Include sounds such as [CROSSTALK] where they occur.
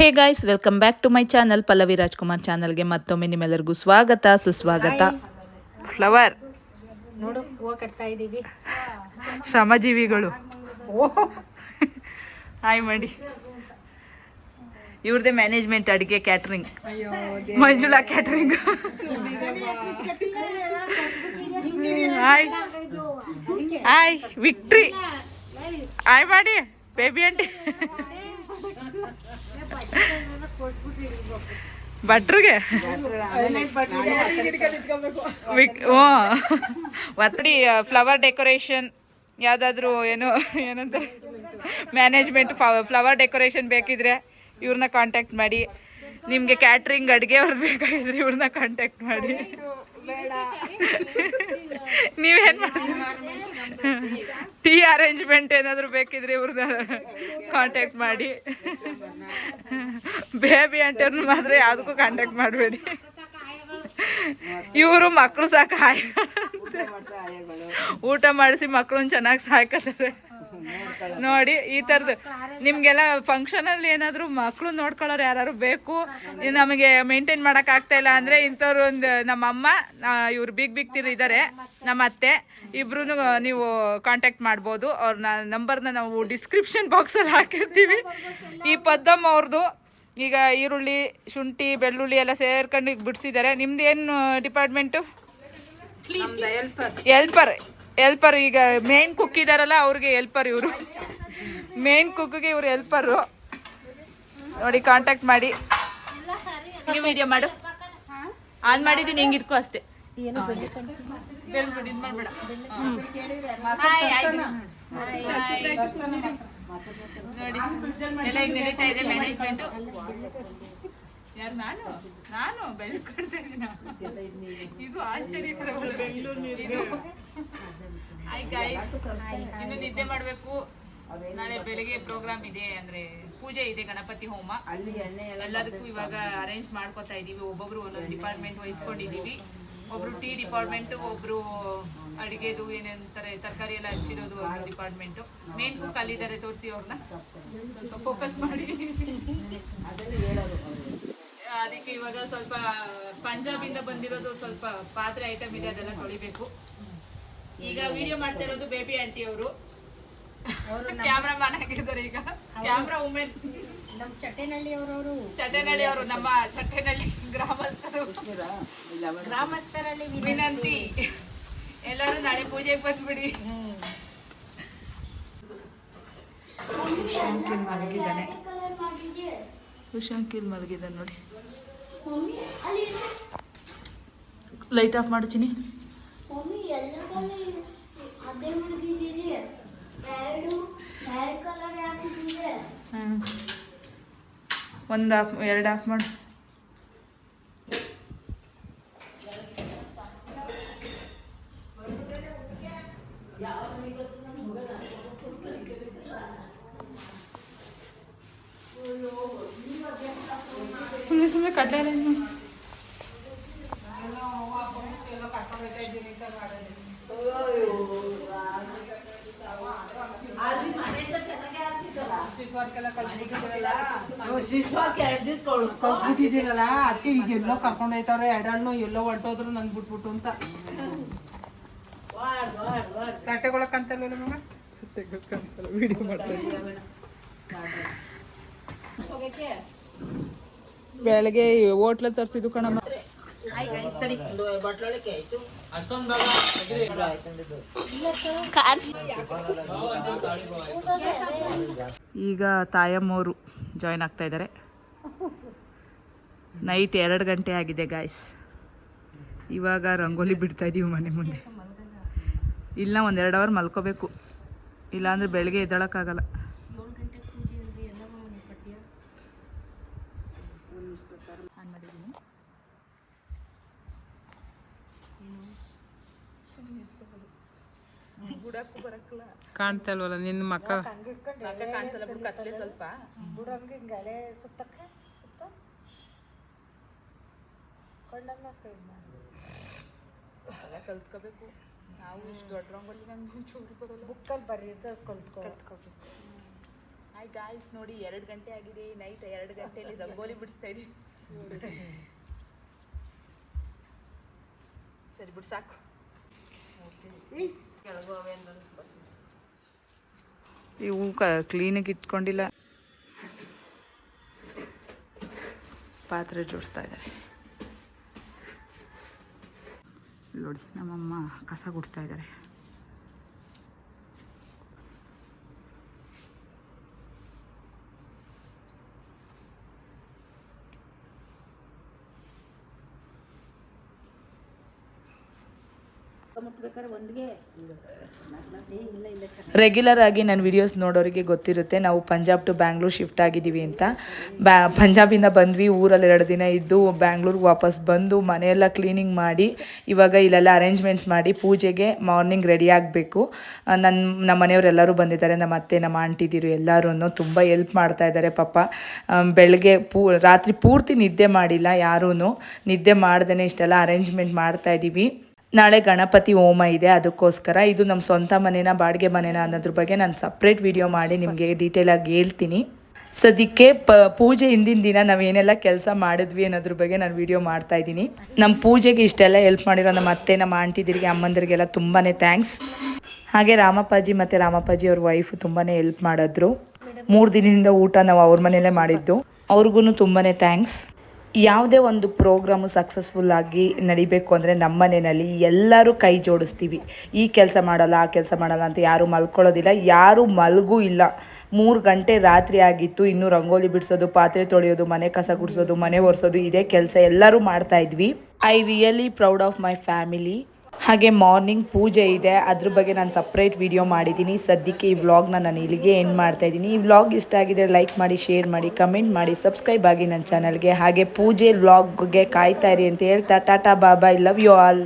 Hey guys welcome back to my channel Pallavi Rajkumar ಚಾನಲ್ಗೆ ಮತ್ತೊಮ್ಮೆ ನಿಮ್ಮೆಲ್ಲರಿಗೂ ಸ್ವಾಗತ ಸುಸ್ವಾಗತ. ಫ್ಲವರ್ ನೋಡು ಹೂವು ಕಟ್ತಾ ಇದ್ದೀವಿ ಶ್ರಮಜೀವಿಗಳು. ಹಾಯ್ ಮಾಡಿ. ಇವ್ರದೇ ಮ್ಯಾನೇಜ್ಮೆಂಟ್ ಅಡುಗೆ catering Manjula catering hi hi victory hi ಮಾಡಿ. ಬೇಬಿ ಆಂಟಿ ಭಟ್ರಿಗೆ? ಒತ್ತಡಿ ಫ್ಲವರ್ ಡೆಕೋರೇಷನ್ ಯಾವುದಾದ್ರೂ ಏನು ಏನಂತ? ಮ್ಯಾನೇಜ್ಮೆಂಟ್ ಫ್ಲವರ್ ಡೆಕೋರೇಷನ್ ಬೇಕಿದ್ರೆ ಇವ್ರನ್ನ ಕಾಂಟ್ಯಾಕ್ಟ್ ಮಾಡಿ. ನಿಮಗೆ ಕ್ಯಾಟ್ರಿಂಗ್ ಅಡುಗೆ ಅವ್ರದ್ದು ಬೇಕಾಗಿದ್ರೆ ಇವ್ರನ್ನ ಕಾಂಟ್ಯಾಕ್ಟ್ ಮಾಡಿ. ನೀವೇನು ಮಾಡ್ತೀರಿ? ಅರೇಂಜ್ಮೆಂಟ್ ಏನಾದರೂ ಬೇಕಿದ್ರೆ ಇವ್ರನ್ನ ಕಾಂಟ್ಯಾಕ್ಟ್ ಮಾಡಿ. ಬೇಬಿ ಅಂಟರ್ನ ಮಾತ್ರ ಯಾವುದಕ್ಕೂ ಕಾಂಟ್ಯಾಕ್ಟ್ ಮಾಡಬೇಡಿ. ಇವರು ಮಕ್ಕಳು ಸಾಕು ಹಾಯ್ ಊಟ ಮಾಡಿಸಿ ಮಕ್ಕಳನ್ನ ಚೆನ್ನಾಗಿ ಸಾಯ್ಕೋತಾರೆ. ನೋಡಿ ಈ ಥರದ್ದು ನಿಮಗೆಲ್ಲ ಫಂಕ್ಷನಲ್ಲಿ ಏನಾದರೂ ಮಕ್ಕಳು ನೋಡ್ಕೊಳ್ಳೋರು ಯಾರು ಬೇಕು? ಇದ್ ನಮಗೆ ಮೇಂಟೈನ್ ಮಾಡೋಕ್ಕಾಗ್ತಾ ಇಲ್ಲ ಅಂದರೆ ಇಂಥವ್ರು ಒಂದು ನಮ್ಮ ಅಮ್ಮ ಇವ್ರು ಬಿಗ್ ಬಿಗ್ ತಿರು ಇದ್ದಾರೆ ನಮ್ಮ ಅತ್ತೆ ಇಬ್ರು ನೀವು ಕಾಂಟ್ಯಾಕ್ಟ್ ಮಾಡ್ಬೋದು. ಅವ್ರ ನಂಬರ್ನ ನಾವು ಡಿಸ್ಕ್ರಿಪ್ಷನ್ ಬಾಕ್ಸಲ್ಲಿ ಹಾಕಿರ್ತೀವಿ. ಈ ಪದ್ದಮ್ಮ ಅವ್ರದ್ದು ಈಗ ಈರುಳ್ಳಿ ಶುಂಠಿ ಬೆಳ್ಳುಳ್ಳಿ ಎಲ್ಲ ಸೇರ್ಕೊಂಡು ಈಗ ಬಿಡಿಸಿದ್ದಾರೆ. ನಿಮ್ದು ಏನು ಡಿಪಾರ್ಟ್ಮೆಂಟು ಎಲ್ಪರ್ ಎಲ್ಪರ್ ಈಗ ಮೇನ್ ಕುಕ್ ಇದಾರಲ್ಲ ಅವ್ರಿಗೆ ಹೆಲ್ಪರ್ ಇವರು. ಮೇನ್ ಕುಕ್ಗೆ ಇವರು ಹೆಲ್ಪರು ನೋಡಿ ಕಾಂಟ್ಯಾಕ್ಟ್ ಮಾಡಿ. ಹಿಂಗೆ ವಿಡಿಯೋ ಮಾಡು. ಆನ್ ಮಾಡಿದ್ದೀನಿ ಹಿಂಗೆ ಇಟ್ಕೋ ಅಷ್ಟೇ. ನೋಡಿ ಎಲ್ಲ ಈಗ ನಡೀತಾ ಇದೆ ಮ್ಯಾನೇಜ್ಮೆಂಟು ಯಾರು ನಾನು? ನಾನು ಬೆಳ್ಕೊಡ್ತಾ ಇದ್ದೀನ? ಇದು ಆಶ್ಚರ್ಯಕರ ಹಾಯ್ ಗೈಸ್ ಇನ್ನು ನಿದ್ದೆ ಮಾಡಬೇಕು. ನಾಳೆ ಬೆಳಿಗ್ಗೆ ಪ್ರೋಗ್ರಾಮ್ ಇದೆ ಅಂದ್ರೆ ಪೂಜೆ ಇದೆ ಗಣಪತಿ ಹೋಮ. ಎಲ್ಲದಕ್ಕೂ ಇವಾಗ ಅರೇಂಜ್ ಮಾಡ್ಕೊತಾ ಇದೀವಿ. ಒಬ್ಬೊಬ್ರು ಒಂದೊಂದು ಡಿಪಾರ್ಟ್ಮೆಂಟ್ ವಹಿಸ್ಕೊಂಡಿದೀವಿ. ಒಬ್ರು ಟೀ ಡಿಪಾರ್ಟ್ಮೆಂಟ್ ಒಬ್ರು ಅಡಿಗೆದು ಏನಂತಾರೆ ತರಕಾರಿ ಎಲ್ಲ ಹಚ್ಚಿರೋದು ಡಿಪಾರ್ಟ್ಮೆಂಟು ಡಿಪಾರ್ಟ್ಮೆಂಟ್ ಮೇನ್ ಕುಕ್ ಅಲ್ಲಿದ್ದಾರೆ ತೋರಿಸಿ ಅವ್ರನ್ನ ಸ್ವಲ್ಪ ಫೋಕಸ್ ಮಾಡಿ. ಅದಕ್ಕೆ ಇವಾಗ ಸ್ವಲ್ಪ ಪಂಜಾಬಿಂದ ಬಂದಿರೋದು ಸ್ವಲ್ಪ ಪಾತ್ರೆ ಐಟಮ್ ಇದೆ ಅದೆಲ್ಲ ತೊಳಿಬೇಕು. ಈಗ ವಿಡಿಯೋ ಮಾಡ್ತಾ ಇರೋದು ಬೇಬಿ ಆಂಟಿ ಅವರು. ಕ್ಯಾಮ್ರಾಮನ್ ಆಗಿದ್ದಾರೆ ಈಗ. ಕ್ಯಾಮ್ರಾ ವುಮೆನ್ ನಮ್ಮ ಚಟ್ಟೆನಳ್ಳಿ ಅವರವರು. ಚಟ್ಟೆನಳ್ಳಿ ಅವರು ನಮ್ಮ ಚಟ್ಟೆನಳ್ಳಿ ಗ್ರಾಮಸ್ಥರು. ಗ್ರಾಮಸ್ಥರಲ್ಲಿ ವಿನಂತಿ. ಎಲ್ಲರೂ ನಾಳೆ ಪೂಜೆಗೆ ಬಂದ್ಬಿಡಿ. ಶಂಕಿಲ್ ಮಲಗಿದ್ದಾನೆ. ಶಂಕಿಲ್ ಮಲಗಿದ್ದಾನೆ ನೋಡಿ. ಲೈಟ್ ಆಫ್ ಮಾಡು ಚಿನಿ ಒಂದು ಆಫ್ ಎರಡು ಆಫ್ ಮಾಡು. ಸುಮ್ಮನೆ ಸುಮ್ಮನೆ ಕಡ್ಲೆ ಕಳ್ಸ್ಬಿಟ್ಟಿದ್ದೀರಲ್ಲ ಅದಕ್ಕೆ ಈಗ ಎಲ್ಲೋ ಕರ್ಕೊಂಡು ಹೋಯ್ತವ್ರೆ ಎರಡಣ್ಣು ಎಲ್ಲೋ ಹೊಂಟೋದ್ರು ನನ್ ಬಿಟ್ಬಿಟ್ಟು ಅಂತ. ತಟ್ಟೆಗೊಳಕಂತಲ್ಲ ಮಗ ವಿಡಿಯೋ ಮಾಡ್ತಾರೆ ಬೆಳಗ್ಗೆ ಹೋಟ್ಲ ತರಿಸಿದ್ದು ಕಣಮ್ಮ. ಈಗ ತಾಯಮ್ಮವರು ಜಾಯ್ನ್ ಆಗ್ತಾ ಇದ್ದಾರೆ. ನೈಟ್ ಎರಡು ಗಂಟೆ ಆಗಿದೆ ಗಾಯ್ಸ್ ಇವಾಗ ರಂಗೋಲಿ ಬಿಡ್ತಾ ಇದೀವಿ ಮನೆ ಮುಂದೆ. ಇಲ್ಲ ಒಂದು ಎರಡು ಅವರ್ ಮಲ್ಕೋಬೇಕು. ಇಲ್ಲಾಂದ್ರೆ ಬೆಳಗ್ಗೆ ಎದ್ದೇಳಕ್ಕಾಗಲ್ಲ. ಕಾಣ್ತಾ ಇಲ್ವಲ್ಲ ನಿನ್ನ ಮಕ್ಕ? ಸ್ವಲ್ಪ. ಕಲ್ತ್ಕೋಬೇಕು. ನಾವು ಇಷ್ಟು ದೊಡ್ಡ ರಂಗೋಲಿ ನಂಗೆ ಚೂರು [LAUGHS] ಬರೋಲ್ಲ. ಬುಕ್ಕಲ್ಲಿ ಬರೀದ ಕಲ್ತ್ಕೊ. ಕಲ್ತ್ಕೋಬೇಕು. ಹಾಯ್ ಗಾಯ್ಸ್ ನೋಡಿ ಎರಡು ಗಂಟೆ ಆಗಿದೆ. ನೈಟ್ ಎರಡು ಗಂಟೆಯಲ್ಲಿ ರಂಗೋಲಿ ಬಿಡಿಸ್ತಾ ಇದೀವಿ. ಸರಿ ಬಿಡ್ ಸಾಕು. ಇವು ಕ್ಲೀನಾಗಿ ಇಟ್ಕೊಂಡಿಲ್ಲ. ಪಾತ್ರೆ ಜೋಡಿಸ್ತಾ ಇದ್ದಾರೆ. ನೋಡಿ ನಮ್ಮಮ್ಮ ಕಸ ಗುಡಿಸ್ತಾ ಇದ್ದಾರೆ. ರೆಗ್ಯುಲರ್ ಆಗಿ ನನ್ನ ವಿಡಿಯೋಸ್ ನೋಡೋರಿಗೆ ಗೊತ್ತಿರುತ್ತೆ. ನಾವು ಪಂಜಾಬ್ ಟು ಬ್ಯಾಂಗ್ಳೂರ್ ಶಿಫ್ಟ್ ಆಗಿದ್ದೀವಿ ಅಂತ. ಬ್ಯಾ ಪಂಜಾಬಿಂದ ಬಂದ್ವಿ, ಊರಲ್ಲಿ ಎರಡು ದಿನ ಇದ್ದು ಬ್ಯಾಂಗ್ಳೂರ್ಗೆ ವಾಪಸ್ ಬಂದು ಮನೆಯೆಲ್ಲ ಕ್ಲೀನಿಂಗ್ ಮಾಡಿ, ಇವಾಗ ಇಲ್ಲೆಲ್ಲ ಅರೇಂಜ್ಮೆಂಟ್ಸ್ ಮಾಡಿ ಪೂಜೆಗೆ ಮಾರ್ನಿಂಗ್ ರೆಡಿ ಆಗಬೇಕು. ನನ್ನ ನಮ್ಮ ಮನೆಯವರೆಲ್ಲರೂ ಬಂದಿದ್ದಾರೆ, ನಮ್ಮ ಅತ್ತೆ, ನಮ್ಮ ಆಂಟಿದಿರು ಎಲ್ಲರೂ ತುಂಬ ಎಲ್ಪ್ ಮಾಡ್ತಾ ಇದ್ದಾರೆ ಪಾಪ. ಬೆಳಗ್ಗೆ ಪೂ, ರಾತ್ರಿ ಪೂರ್ತಿ ನಿದ್ದೆ ಮಾಡಿಲ್ಲ ಯಾರೂ ನಿದ್ದೆ ಮಾಡ್ದೇ ಇಷ್ಟೆಲ್ಲ ಅರೇಂಜ್ಮೆಂಟ್ ಮಾಡ್ತಾ ಇದ್ದೀವಿ. ನಾಳೆ ಗಣಪತಿ ಹೋಮ ಇದೆ, ಅದಕ್ಕೋಸ್ಕರ ಇದು ನಮ್ಮ ಸ್ವಂತ ಮನೇನ, ಬಾಡಿಗೆ ಮನೇನ ಅನ್ನೋದ್ರ ಬಗ್ಗೆ ನಾನು ಸಪ್ರೇಟ್ ವಿಡಿಯೋ ಮಾಡಿ ನಿಮಗೆ ಡೀಟೇಲಾಗಿ ಹೇಳ್ತೀನಿ. ಸದ್ಯಕ್ಕೆ ಪ, ಪೂಜೆ ಹಿಂದಿನ ದಿನ ನಾವೇನೆಲ್ಲ ಕೆಲಸ ಮಾಡಿದ್ವಿ ಅನ್ನೋದ್ರ ಬಗ್ಗೆ ನಾನು ವಿಡಿಯೋ ಮಾಡ್ತಾ ಇದ್ದೀನಿ. ನಮ್ಮ ಪೂಜೆಗೆ ಇಷ್ಟೆಲ್ಲ ಹೆಲ್ಪ್ ಮಾಡಿರೋ ನಮ್ಮ ಅತ್ತೆ, ನಮ್ಮ ಆಂಟಿದಿರಿಗೆ ಅಮ್ಮಂದಿರಿಗೆಲ್ಲ ತುಂಬಾ ಥ್ಯಾಂಕ್ಸ್ ಹಾಗೆ ರಾಮಪ್ಪಾಜಿ ಮತ್ತು ರಾಮಪ್ಪಾಜಿ ಅವ್ರ ವೈಫು ತುಂಬಾ ಹೆಲ್ಪ್ ಮಾಡಿದ್ರು. ಮೂರು ದಿನದಿಂದ ಊಟ ನಾವು ಅವ್ರ ಮನೆಯಲ್ಲೇ ಮಾಡಿದ್ದು. ಅವ್ರಿಗೂ ತುಂಬಾ ಥ್ಯಾಂಕ್ಸ್ ಯಾವುದೇ ಒಂದು ಪ್ರೋಗ್ರಾಮು ಸಕ್ಸಸ್ಫುಲ್ ಆಗಿ ನಡಿಬೇಕು ಅಂದರೆ ನಮ್ಮ ಮನೆಯಲ್ಲಿ ಎಲ್ಲರೂ ಕೈ ಜೋಡಿಸ್ತೀವಿ. ಈ ಕೆಲಸ ಮಾಡಲ್ಲ, ಆ ಕೆಲಸ ಮಾಡಲ್ಲ ಅಂತ ಯಾರೂ ಮಲ್ಕೊಳ್ಳೋದಿಲ್ಲ. ಯಾರೂ ಮಲಗೂ ಇಲ್ಲ. ಮೂರು ಗಂಟೆ ರಾತ್ರಿ ಆಗಿತ್ತು, ಇನ್ನೂ ರಂಗೋಲಿ ಬಿಡಿಸೋದು, ಪಾತ್ರೆ ತೊಳೆಯೋದು, ಮನೆ ಕಸ ಗುಡಿಸೋದು, ಮನೆ ಒರೆಸೋದು, ಇದೇ ಕೆಲಸ ಎಲ್ಲರೂ ಮಾಡ್ತಾ ಇದ್ವಿ. I really proud of my family ಹಾಗೆ ಮಾರ್ನಿಂಗ್ ಪೂಜೆ ಇದೆ. ಅದ್ರ ಬಗ್ಗೆ ನಾನು ಸಪ್ರೇಟ್ ವಿಡಿಯೋ ಮಾಡಿದ್ದೀನಿ ಸದ್ಯಕ್ಕೆ ಈ ವ್ಲಾಗ್ನ ನಾನು ಇಲ್ಲಿಗೆ ಎಂಡ್ ಮಾಡ್ತಾ ಇದ್ದೀನಿ ಈ ವ್ಲಾಗ್ ಇಷ್ಟ ಆಗಿದೆ ಲೈಕ್ ಮಾಡಿ ಶೇರ್ ಮಾಡಿ ಕಮೆಂಟ್ ಮಾಡಿ ಸಬ್ಸ್ಕ್ರೈಬ್ ಆಗಿ ನನ್ನ ಚಾನಲ್ಗೆ ಹಾಗೆ ಪೂಜೆ ವ್ಲಾಗ್ಗೆ ಕಾಯ್ತಾ ಇರಿ ಅಂತ ಹೇಳ್ತಾ, ಟಾಟಾ, ಬಾಬಾ ಐ ಲವ್ ಯು ಆಲ್